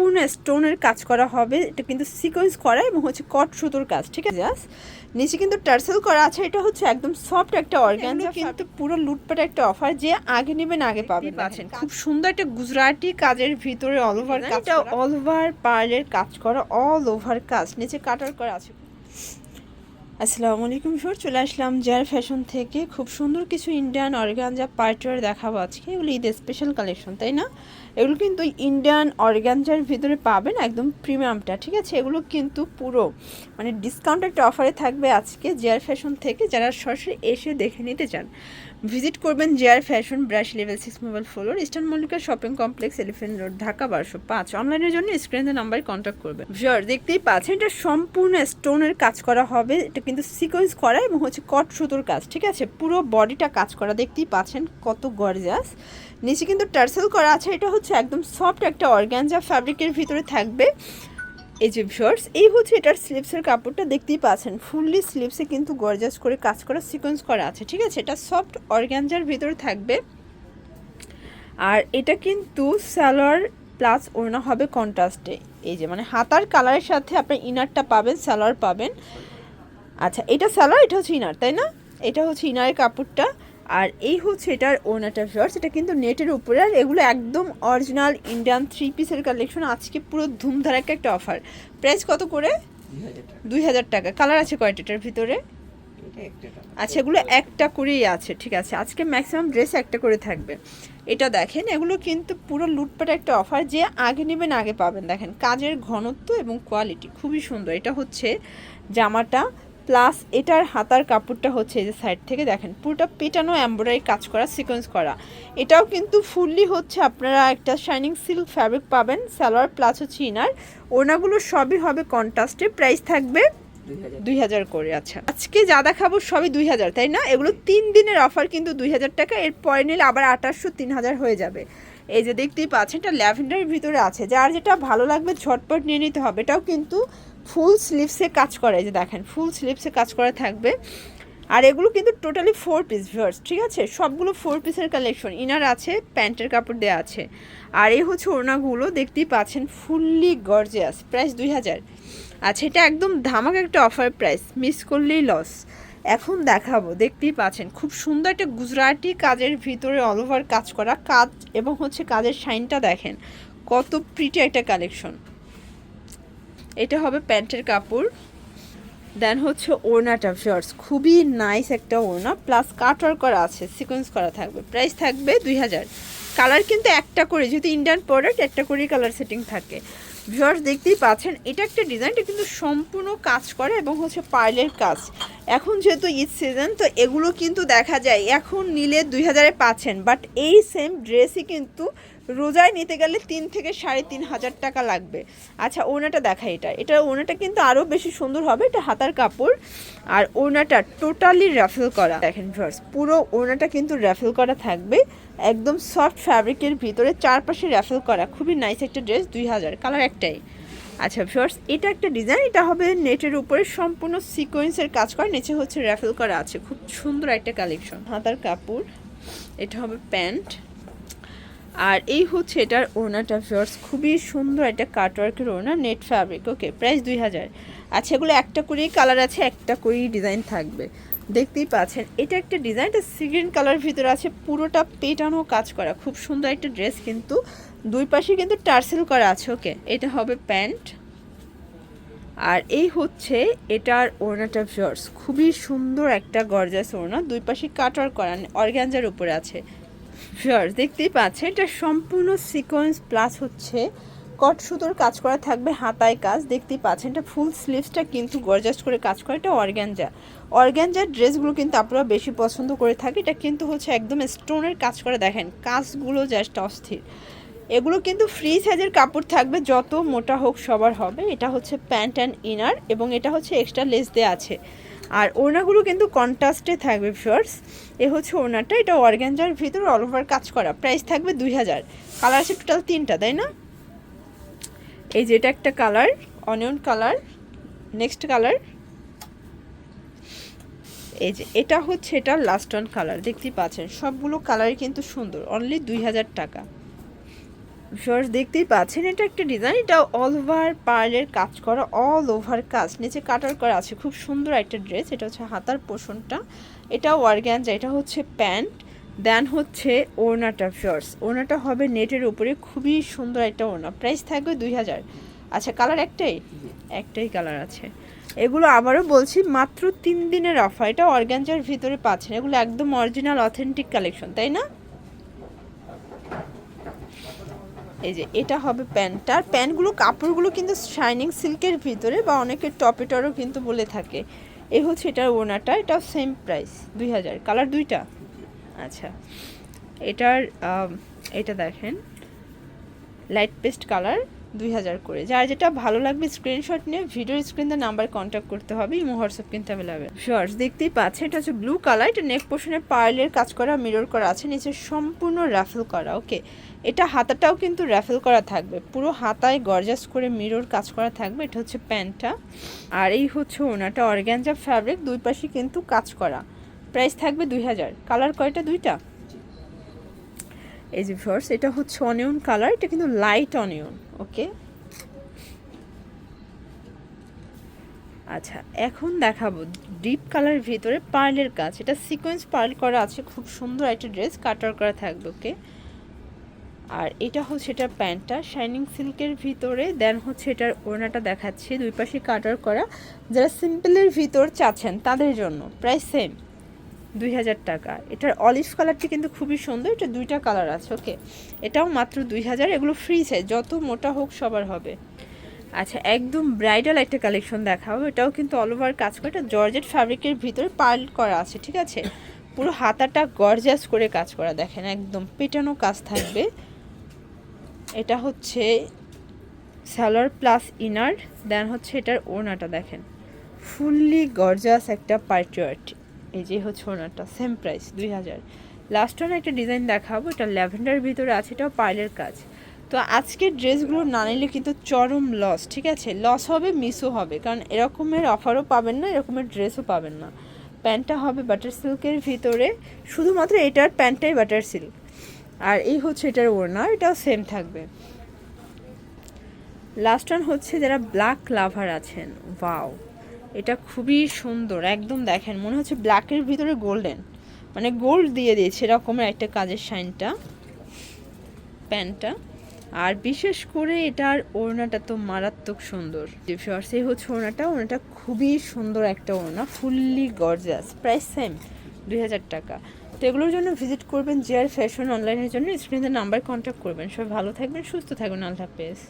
সম্পূর্ণ স্টোনের কাজ করা হবে এটা কিন্তু সিকোয়েন্স করা এবং হচ্ছে কট সুতোর কাজ ঠিক আছে? জাস্ট নিচে কিন্তু টার্সেল করা আছে এটা হচ্ছে একদম সফট একটা অর্গানজা কিন্তু পুরো লুটপাট একটা অফার যে আগে নেবেন আগে পাবেন। পাচ্ছেন খুব সুন্দর একটা গুজরাটি কাজের ভিতরে অল ওভার কাজ অল ওভার পার্লের কাজ করা অল ওভার কাজ। নিচে কাটার করা আছে। আসসালামু আলাইকুম স্যার চলে আসলাম জার ফ্যাশন থেকে। খুব সুন্দর কিছু ইন্ডিয়ান অর্গানজা পার্টওয়ার দেখাবো আজকে। এগুলো ঈদের স্পেশাল কালেকশন তাই না? এগুলো কিন্তু ইন্ডিয়ান অর্গানজার ভিতরে পাবেন একদম প্রিমিয়ামটা ঠিক আছে? এগুলো কিন্তু পুরো মানে ডিসকাউন্ট একটা অফারে থাকবে আজকে জেয়ার ফ্যাশন থেকে। যারা সরাসরি এসে দেখে নিতে চান ভিজিট করবেন জেয়ার fashion brush level six mobile floor Eastern Mallika shopping complex, Elephant Road, Dhaka বারোশো পাঁচ। অনলাইনের জন্য স্ক্রিনের নাম্বারে কন্ট্যাক্ট করবেন। ভিওর দেখতেই পাচ্ছেন, এটা সম্পূর্ণ স্টোনের কাজ করা হবে। এটা কিন্তু সিকোয়েন্স করা এবং হচ্ছে কট সুতোর কাজ, ঠিক আছে? পুরো বডিটা কাজ করা, দেখতেই পাচ্ছেন কত গর্জাস নিচে কিন্তু টার্সেল করা আছে, এটা হচ্ছে একদম সফট একটা অর্গ্যানজা ফ্যাব্রিকের ভিতরে থাকবে। যে শর্টস এই হচ্ছে এটার স্লিপসের কাপড়টা, দেখতেই পাচ্ছেন। ফুললি স্লিপসে কিন্তু গর্জাস করে কাজ করা সিকোয়েন্স করা আছে, ঠিক আছে? এটা সফট অর্গ্যানজার ভিতরে থাকবে। আর এটা কিন্তু স্যালোয়ার প্লাস ওড়না হবে কন্ট্রাস্টে এই যে মানে হাতার কালারের সাথে আপনি ইনারটা পাবেন স্যালোয়ার পাবেন। আচ্ছা এটা স্যালোয়ার এটা হচ্ছে ইনার তাই না? এটা হচ্ছে ইনারের কাপড়টা। আর এই হচ্ছে এটার ওনাটা শর্টস এটা কিন্তু নেটের উপরে আর এগুলো একদম অরিজিনাল ইন্ডিয়ান থ্রি পিসের কালেকশন আজকে পুরো ধুমধারাক্কা একটা অফার প্রাইস কত করে? দুই হাজার টাকা। কালার আছে কয়টাটার ভিতরে? আচ্ছা এগুলো একটা করেই আছে ঠিক আছে। আজকে ম্যাক্সিমাম ড্রেস একটা করে থাকবে। এটা দেখেন এগুলো কিন্তু পুরো লুটপাট একটা অফার যে আগে নেবেন আগে পাবেন। দেখেন কাজের ঘনত্ব এবং কোয়ালিটি খুবই সুন্দর। এটা হচ্ছে জামাটা প্লাস এটার হাতার কাপড়টা হচ্ছে এই যে সাইড থেকে দেখেন পুরোটা পেটানো এমব্রয়ডারি কাজ করা সিকোয়েন্স করা। এটাও কিন্তু ফুললি হচ্ছে আপনারা একটা শাইনিং সিল্ক ফ্যাব্রিক পাবেন সালোয়ার প্লাস হচ্ছে ইনার ওনাগুলো সবই হবে কন্ট্রাস্টে প্রাইস থাকবে দুই হাজার। করে আচ্ছা। আজকে যা দেখাবো সবই দুই হাজার তাই না? এগুলো তিন দিনের অফার কিন্তু দুই হাজার টাকা এর পরে নিলে আবার আঠাশশো তিন হাজার হয়ে যাবে। এই যে দেখতেই পাচ্ছেন, এটা ল্যাভেন্ডারের ভিতরে আছে। যার যেটা ভালো লাগবে ঝটপট নিয়ে নিতে হবে। এটাও কিন্তু ফুল স্লিভসে কাজ করে, এই যে দেখেন, ফুল স্লিভসে কাজ করা থাকবে। আর এগুলো কিন্তু টোটালি ফোর পিস, ভিউয়ার্স, ঠিক আছে? সবগুলো ফোর পিসের কালেকশন। ইনার আছে, প্যান্টের কাপড় দেওয়া আছে। আর এই হচ্ছে ওড়নাগুলো, দেখতেই পাচ্ছেন, ফুললি গর্জিয়াস, প্রাইস দুই হাজার। আচ্ছা এটা একদম ধামাক একটা অফার প্রাইস, মিস করলেই লস। এখন দেখাবো। দেখতেই পাচ্ছেন, খুব সুন্দর একটা গুজরাটি কাজের ভিতরে অল ওভার কাজ করা কাজ এবং হচ্ছে কাজের শাইনটা দেখেন, কত প্রিটি একটা কালেকশন এটা হবে প্যান্টের কাপড় দেন হচ্ছে ওড়নাটা শর্টস খুবই নাইস একটা ওড়না প্লাস কাটওয়ার করা আছে সিকোয়েন্স করা থাকবে প্রাইস থাকবে দুই হাজার। কালার কিন্তু একটা করে, যেহেতু ইন্ডিয়ান প্রোডাক্ট একটা করেই কালার সেটিং থাকে। ভিউয়ার্স দেখতেই পাচ্ছেন, এটা একটা ডিজাইনটা কিন্তু সম্পূর্ণ কাজ করে এবং হচ্ছে পার্লের কাজ। এখন যেহেতু ঈদ সিজন তো এগুলো কিন্তু দেখা যায়। এখন নিলে দুই হাজারে পাচ্ছেন বাট এই সেম ড্রেসই কিন্তু রোজায় নিতে গেলে তিন থেকে সাড়ে তিন হাজার টাকা লাগবে। আচ্ছা ওনাটা দেখা এটা। এটা ওনাটা কিন্তু আরও বেশি সুন্দর হবে। এটা হাতার কাপড়। আর ওনাটা টোটালি র্যাফেল করা। দেখেন ভিউয়ার্স পুরো ওনাটা কিন্তু র্যাফেল করা থাকবে। একদম সফট ফ্যাব্রিকের ভিতরে চারপাশে র্যাফেল করা। খুবই নাইস একটা ড্রেস দুই হাজার। কালার একটাই। আচ্ছা ভিউয়ার্স এটা একটা ডিজাইন এটা হবে নেটের উপরে সম্পূর্ণ সিকোয়েন্সের কাজ করা। নিচে হচ্ছে র্যাফেল করা আছে। খুব সুন্দর একটা কালেকশন হাতার কাপড়। এটা হবে প্যান্ট। আর এই হচ্ছে এটার ওনাটা ভিউয়ার্স খুবই সুন্দর একটা কাটওয়ার্কের ওনা নেট ফ্যাব্রিক ওকে প্রাইস দুই হাজার। আচ্ছা এগুলো একটা করেই কালার আছে, একটা করেই ডিজাইন থাকবে। দেখতেই পাচ্ছেন, এটা একটা ডিজাইন এটা সিগ্রিন কালার ভিতরে আছে, পুরোটা পেটানো কাজ করা, খুব সুন্দর একটা ড্রেস কিন্তু দুই পাশে কিন্তু টার্সেল করা আছে ওকে এটা হবে প্যান্ট আর এই হচ্ছে এটার ওড়নাটা ভিউয়ার্স খুবই সুন্দর একটা গর্জাস ওড়না দুই পাশে কাটার করা অর্গ্যানজার উপরে আছে। ভিউয়ার্স দেখতেই পাচ্ছেন, এটা সম্পূর্ণ সিকোয়েন্স প্লাস হচ্ছে কট সুতোর কাজ করা থাকবে হাতায় কাজ। দেখতেই পাচ্ছেন, এটা ফুল স্লিভসটা কিন্তু গর্জাস করে কাজ করে, এটা অর্গ্যানজা অর্গ্যানজার ড্রেসগুলো কিন্তু আপনারা বেশি পছন্দ করে থাকে, এটা কিন্তু হচ্ছে একদম স্টোনের কাজ করে। দেখেন, কাজগুলো জাস্ট অস্থির। এগুলো কিন্তু ফ্রি সাইজের কাপড় থাকবে, যত মোটা হোক সবার হবে। এটা হচ্ছে প্যান্ট অ্যান্ড ইনার এবং এটা হচ্ছে এক্সট্রা লেস দেওয়া আছে। আর ওড়নাগুলো কিন্তু কন্ট্রাস্টে থাকবে শর্টস এ হচ্ছে ওড়নাটা, এটা অর্গ্যানজার ভিতর অল ওভার কাজ করা। প্রাইস থাকবে দুই হাজার। কালার আছে টোটাল তিনটা, তাই না? এই যে এটা একটা colour onion colour next colour এই যে এটা হচ্ছে এটা লাস্ট অন কালার দেখতেই পাচ্ছেন। সবগুলো কালারই কিন্তু সুন্দর অনলি দুই হাজার টাকা। শর্টস দেখতেই পাচ্ছেন, এটা একটা ডিজাইন এটা অল ওভার পার্লের কাজ করা অল ওভার কাজ নিচে কাটার করা আছে, খুব সুন্দর একটা ড্রেস এটা হচ্ছে হাতার পোষণটা এটা ওয়ারগ্যানজা এটা হচ্ছে প্যান্ট দেন হচ্ছে ওড়নাটা শর্টস ওড়নাটা হবে নেটের উপরে, খুবই সুন্দর একটা ওড়না প্রাইস থাকবে দুই হাজার। আচ্ছা কালার একটাই? একটাই কালার আছে। এগুলো আবারও বলছি, মাত্র তিন দিনের অফার এটা অর্গ্যানজার ভিতরে পাচ্ছেন, এগুলো একদম অরিজিনাল অথেন্টিক কালেকশন তাই না? এই যে, এটা হবে প্যান্টটা। প্যান্টগুলো, কাপড়গুলো কিন্তু শাইনিং সিল্কের ভিতরে বা অনেকে টপেটরও কিন্তু বলে থাকে। এ হচ্ছে এটার ওনাটা, এটাও সেম প্রাইস দুই হাজার। কালার দুইটা? আচ্ছা। এটার এটা দেখেন। লাইট পেস্ট কালার দুই হাজার করে। যার যেটা ভালো লাগবে স্ক্রিনশট নিয়ে ভিডিও স্ক্রিনে নাম্বার কন্ট্যাক্ট করতে হবে ইমো হোয়াটসঅ্যাপ কিন্তু অ্যাভেলেবেল শর্টস দেখতেই পাচ্ছেন, এটা হচ্ছে ব্লু কালার এটা নেক পোর্শনে পার্লের কাজ করা মিরর করা আছে, নিচে সম্পূর্ণ র্যাফেল করা ওকে এটা হাতাটাও কিন্তু র্যাফেল করা থাকবে, পুরো হাতায় গর্জাস করে মিরর কাজ করা থাকবে, এটা হচ্ছে প্যান্টটা। আর এই হচ্ছে ওনাটা অর্গ্যানজা ফ্যাব্রিক দুই পাশে কিন্তু কাজ করা। প্রাইস থাকবে দুই হাজার কালার কয়টা? দুইটা। এই যে ফার্স এটা হচ্ছে অনিয়ন কালার এটা কিন্তু লাইট অনিয়ন ওকে আচ্ছা এখন দেখাবো ডিপ কালারের ভিতরে পার্লের কাজ এটা সিকোয়েন্স পার্ল করা আছে, খুব সুন্দর একটা ড্রেস কাটার করা থাকবে ওকে আর এটা হচ্ছে এটার প্যান্টটা শাইনিং সিল্কের ভিতরে দেন হচ্ছে এটার ওড়নাটা দেখাচ্ছি, দুই পাশে কাটার করা। যারা সিম্পলের ভিতর চাচ্ছেন, তাদের জন্য, প্রায় সেম দুই হাজার টাকা। এটার অলিভ কালারটি কিন্তু খুবই সুন্দর, এটা দুইটা কালার আছে ওকে এটাও মাত্র দুই হাজার, এগুলো ফ্রি সাইজ যত মোটা হোক সবার হবে। আচ্ছা একদম ব্রাইডাল একটা কালেকশন দেখাবো, এটাও কিন্তু অল ওভার কাজ করে, এটা জর্জেট ফ্যাব্রিকের ভিতরে পার্ল করা আছে, ঠিক আছে? পুরো হাতাটা গর্জাস করে কাজ করা, দেখেন, একদম পেটানো কাজ থাকবে। এটা হচ্ছে স্যালোয়ার প্লাস ইনার দেন হচ্ছে এটার ওড়নাটা, দেখেন। ফুললি গর্জাস একটা পার্টিওয়ার্ট এই যে হচ্ছে ওনারটা সেম প্রাইস দুই হাজার। লাস্ট ওয়ান একটা ডিজাইন দেখাবো, এটা ল্যাভেন্ডার ভিতরে আছে, এটাও পার্লের কাজ। তো আজকের ড্রেসগুলো না নিলে কিন্তু চরম লস ঠিক আছে? লস হবে মিসও হবে, কারণ এরকমের অফারও পাবেন না, এরকমের ড্রেসও পাবেন না। প্যান্টটা হবে বাটার সিল্কের ভিতরে, শুধুমাত্র এটার প্যান্টটাই বাটার সিল্ক আর এই হচ্ছে এটার ওড়না, এটাও সেম থাকবে। লাস্ট ওয়ান হচ্ছে যারা ব্ল্যাক লাভার আছেন ওয়াও এটা খুবই সুন্দর, একদম দেখেন, মনে হচ্ছে ব্ল্যাকের ভিতরে গোল্ডেন মানে গোল্ড দিয়ে দিয়েছে, এরকমের একটা কাজের শাইনটা, প্যান্টটা। আর বিশেষ করে এটার ওড়নাটা তো মারাত্মক সুন্দর। সেই হচ্ছে ওড়নাটা ওড়নাটা খুবই সুন্দর একটা ওড়না ফুললি গর্জাস প্রাইস সেম দুই হাজার টাকা। তো এগুলোর জন্য ভিজিট করবেন জিয়ার ফ্যাশন অনলাইনের জন্য স্ক্রিনের নাম্বার কন্ট্যাক্ট করবেন। সবাই ভালো থাকবেন, সুস্থ থাকবেন, আল্লাহ হাফেজ।